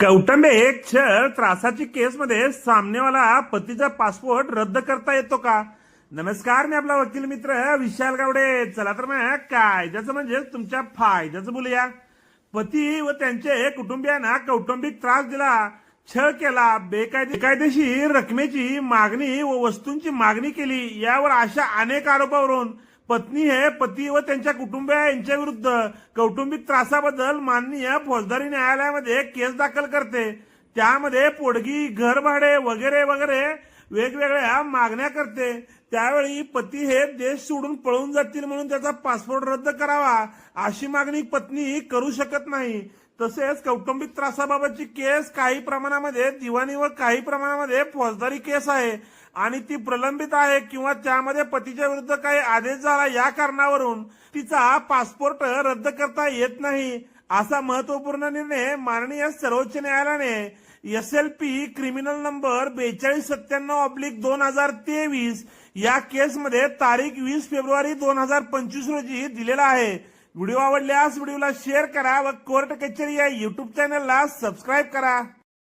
कौटुंबे एक छळ त्रासाची केसमध्ये सामनेवाला पतीचा पासपोर्ट रद्द करता येतो का? नमस्कार मी आपला वकील मित्र विशाल गावडे. चला तर मग कायद्याचं म्हणजे तुमच्या फायद्याचं बोलूया. पती व त्यांचे कुटुंबियांना कौटुंबिक त्रास दिला छळ केला बेकायदे बेकायदेशीर रकमेची मागणी व वस्तूंची मागणी केली यावर अशा अनेक आरोपावरून पत्नी हे पती व त्यांच्या कुटुंबिया यांच्या विरुद्ध. कौटुंबिक त्रासाबद्दल माननीय फौजदारी न्यायालयामध्ये केस दाखल करते. त्यामध्ये पोडगी घर भाडे वगैरे वगैरे वेगवेगळ्या मागण्या करते त्यावेळी पती हे देश सोडून पळून जातील म्हणून त्याचा पासपोर्ट रद्द करावा अशी मागणी पत्नी करू शकत नाही. तसेच कौटुंबिक त्रासाबाबतची केस काही प्रमाणामध्ये दिवाणी व काही प्रमाणामध्ये फौजदारी केस आहे आणि ती प्रलंबित आहे किंवा त्यामध्ये पतीच्या विरुद्ध काही आदेश झाला या कारणावरून तिचा पासपोर्ट रद्द करता येत नाही असा महत्त्वपूर्ण निर्णय माननीय सर्वोच्च न्यायालयाने S L P criminal number बेचाळीस सत्त्याण्णव ऑब्लिक दोन हजार तेवीस या केसमध्ये तारीख वीस फेब्रुवारी दोन हजार पंचवीस रोजी दिलेला आहे. व्हिडिओ आवडल्यास व्हिडिओला शेअर करा व कोर्ट कचेरी या युट्यूब चॅनलला सबस्क्राईब करा.